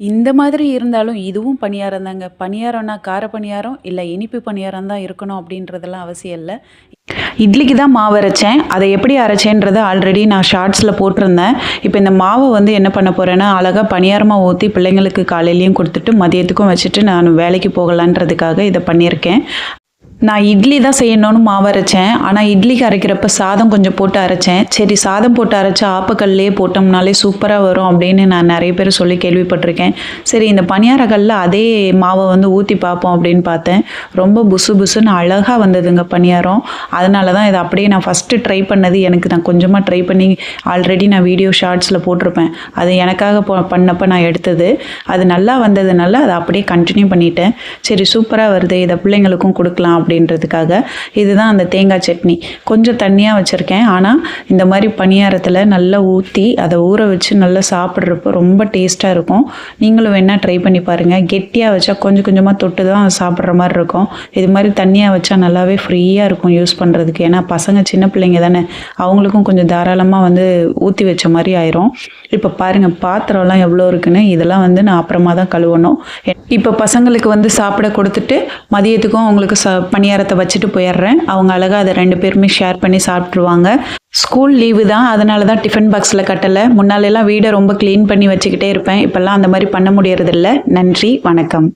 இந்த மாதிரி இருந்தாலும் இதுவும் பணியாரம் தாங்க. பணியாரம்னா கார பணியாரம், இல்லை இனிப்பு பணியாரம் தான் இருக்கணும் அப்படின்றதெல்லாம் அவசியம் இல்லை இட்லிக்கு தான் மாவு அரைச்சேன். அதை எப்படி அரைச்சேன்றத ஆல்ரெடி நான் ஷார்ட்ஸில் போட்டிருந்தேன். இப்போ இந்த மாவை வந்து என்ன பண்ண போகிறேன்னா அழகாக பணியாரமாக ஊற்றி பிள்ளைங்களுக்கு காலையிலையும் கொடுத்துட்டு மதியத்துக்கும் வச்சுட்டு நான் வேலைக்கு போகலான்றதுக்காக இதை பண்ணியிருக்கேன். நான் இட்லி தான் செய்யணும்னு மாவு அரைச்சேன். ஆனால் இட்லிக்கு அரைக்கிறப்ப சாதம் கொஞ்சம் போட்டு அரைச்சேன். சரி சாதம் போட்டு அரைச்சா ஆப்பக்கல்லே போட்டோம்னாலே சூப்பராக வரும் அப்படின்னு நான் நிறைய பேர் சொல்லி கேள்விப்பட்டிருக்கேன். சரி இந்த பணியாரக்கல்ல அதே மாவை வந்து ஊற்றி பார்ப்போம் அப்படின்னு பார்த்தேன். ரொம்ப புசு புசுன்னு அழகாக வந்ததுங்க பணியாரம். அதனால தான் இதை அப்படியே நான் ஃபர்ஸ்ட்டு ட்ரை பண்ணது எனக்கு நான் கொஞ்சமாக ட்ரை பண்ணி ஆல்ரெடி நான் வீடியோ ஷார்ட்ஸில் போட்டிருப்பேன். அது எனக்காக ப பண்ணப்ப நான் எடுத்தது. அது நல்லா வந்ததுனால அதை அப்படியே கண்டினியூ பண்ணிட்டேன். சரி சூப்பராக வருது இதை பிள்ளைங்களுக்கும் கொடுக்கலாம் அப்படின்னு அப்படின்றதுக்காக. இதுதான் அந்த தேங்காய் சட்னி. கொஞ்சம் தண்ணியாக வச்சுருக்கேன் ஆனால் இந்த மாதிரி பணியாரத்தில் நல்லா ஊற்றி அதை ஊற வச்சு நல்லா சாப்பிட்றப்ப ரொம்ப டேஸ்ட்டாக இருக்கும். நீங்களும் வேணால் ட்ரை பண்ணி பாருங்கள் கெட்டியாக வச்சா கொஞ்சம் கொஞ்சமாக தொட்டு தான் சாப்பிட்ற மாதிரி இருக்கும். இது மாதிரி தண்ணியாக வச்சா நல்லாவே ஃப்ரீயாக இருக்கும் யூஸ் பண்ணுறதுக்கு ஏன்னா பசங்க சின்ன பிள்ளைங்க தானே. அவங்களுக்கும் கொஞ்சம் தாராளமாக வந்து ஊற்றி வச்ச மாதிரி ஆயிரும். இப்போ பாருங்கள் பாத்திரம்லாம் எவ்வளோ இருக்குன்னு. இதெல்லாம் வந்து நான் அப்புறமா தான் கழுவணும். இப்போ பசங்களுக்கு வந்து சாப்பிட கொடுத்துட்டு மதியத்துக்கும் அவங்களுக்கு ச பணியாரத்தை வச்சுட்டு போயிடுறேன். அவங்க அழகாக அதை ரெண்டு பேருமே ஷேர் பண்ணி சாப்பிட்ருவாங்க ஸ்கூல் லீவு தான். அதனால தான் டிஃபன் பாக்ஸில் கட்டலை முன்னாலெல்லாம் வீடை ரொம்ப க்ளீன் பண்ணி வச்சுக்கிட்டே இருப்பேன். இப்போல்லாம் அந்த மாதிரி பண்ண முடியறதில்ல. நன்றி, வணக்கம்.